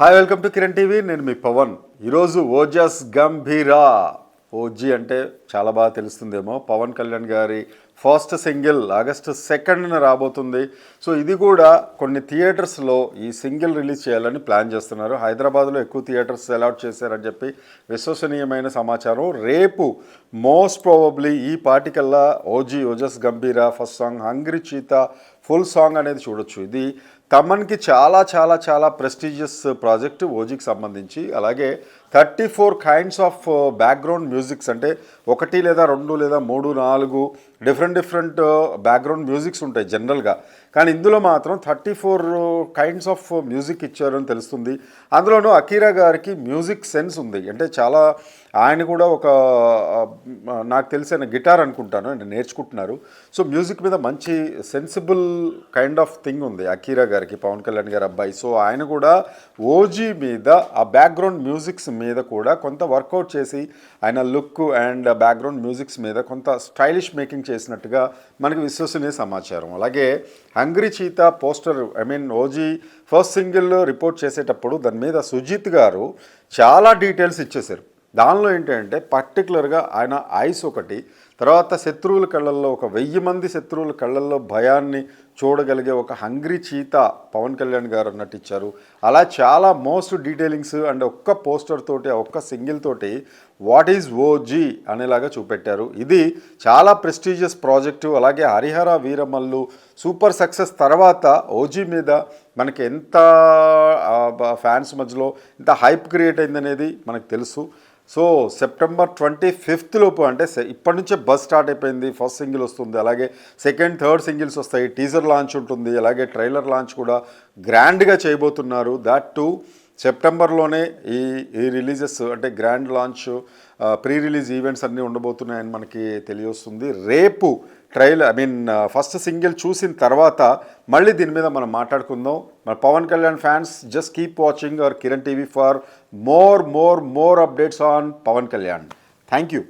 Hi welcome to Kiran TV నేను మీ పవన్. ఈరోజు ఓజస్ గంభీరా. ఓజీ అంటే చాలా బాగా తెలుస్తుందేమో. పవన్ కళ్యాణ్ గారి ఫస్ట్ సింగిల్ ఆగస్టు సెకండ్న రాబోతుంది. సో ఇది కూడా కొన్ని థియేటర్స్లో ఈ సింగిల్ రిలీజ్ చేయాలని ప్లాన్ చేస్తున్నారు. హైదరాబాద్లో ఎక్కువ థియేటర్స్ అలాట్ చేశారని చెప్పి విశ్వసనీయమైన సమాచారం. రేపు మోస్ట్ ప్రాబబ్లీ ఈ పాటికల్లా OG Ojas Gambheera first song hungry cheetah full song అనేది చూడొచ్చు. ఇది తమన్కి చాలా చాలా చాలా ప్రెస్టీజియస్ ప్రాజెక్ట్ ఓజీకి సంబంధించి. అలాగే thirty four kinds of background musics అంటే ఒకటి లేదా రెండు లేదా మూడు నాలుగు డిఫరెంట్ డిఫరెంట్ బ్యాక్గ్రౌండ్ మ్యూజిక్స్ ఉంటాయి జనరల్గా కానీ ఇందులో మాత్రం thirty four kinds of music ఇచ్చారని తెలుస్తుంది. అందులోనూ అకీరా గారికి మ్యూజిక్ సెన్స్ ఉంది. అంటే చాలా ఆయన కూడా ఒక uh, uh, నాకు తెలిసిన గిటార్ అనుకుంటాను నేర్చుకుంటున్నారు. సో మ్యూజిక్ మీద మంచి సెన్సిబుల్ కైండ్ ఆఫ్ థింగ్ ఉంది అకీరా గారికి పవన్ కళ్యాణ్ గారి అబ్బాయి. సో ఆయన కూడా ఓజీ మీద ఆ బ్యాక్గ్రౌండ్ మ్యూజిక్స్ మీద కూడా కొంత వర్కౌట్ చేసి ఆయన లుక్ అండ్ బ్యాక్గ్రౌండ్ మ్యూజిక్స్ మీద కొంత స్టైలిష్ మేకింగ్ చేసినట్టుగా మనకి విశ్వసనీయ సమాచారం. అలాగే hungry cheetah poster I mean OG first single report చేసేటప్పుడు దాని మీద సుజిత్ గారు చాలా డీటెయిల్స్ ఇచ్చేశారు. దానిలో ఏంటంటే పర్టికులర్గా ఆయన ఐస్ ఒకటి తర్వాత శత్రువుల కళ్ళల్లో ఒక వెయ్యి మంది శత్రువుల కళ్ళల్లో భయాన్ని చూడగలిగే ఒక హంగ్రీ చీత పవన్ కళ్యాణ్ గారు నటించారు. అలా చాలా మోస్ట్ డీటెయిలింగ్స్ అండ్ ఒక్క పోస్టర్ తోటి ఒక్క సింగిల్ తోటి వాట్ ఈజ్ ఓజీ అనేలాగా చూపెట్టారు. ఇది చాలా ప్రెస్టీజియస్ ప్రాజెక్టు. అలాగే హరిహర వీరమల్లు సూపర్ సక్సెస్ తర్వాత ఓజీ మీద మనకి ఎంత ఫ్యాన్స్ మధ్యలో ఎంత హైప్ క్రియేట్ అయిందనేది మనకు తెలుసు. సో సెప్టెంబర్ ట్వంటీ ఫిఫ్త్ లోపు అంటే ఇప్పటి నుంచే బస్ స్టార్ట్ అయిపోయింది. ఫస్ట్ సింగిల్ వస్తుంది. అలాగే సెకండ్ థర్డ్ సింగిల్స్ వస్తాయి. టీజర్ లాంచ్ ఉంటుంది. అలాగే ట్రైలర్ లాంచ్ కూడా గ్రాండ్గా చేయబోతున్నారు. దాట్ టు సెప్టెంబర్లోనే ఈ ఈ రిలీజెస్ అంటే grand launch pre release events అన్నీ ఉండబోతున్నాయని మనకి తెలియొస్తుంది. రేపు trail I mean first single చూసిన తర్వాత మళ్ళీ దీని మీద మనం మాట్లాడుకుందాం. మన Pavan Kalyan fans just keep watching our Kiran TV for more more more updates on Pavan Kalyan. Thank you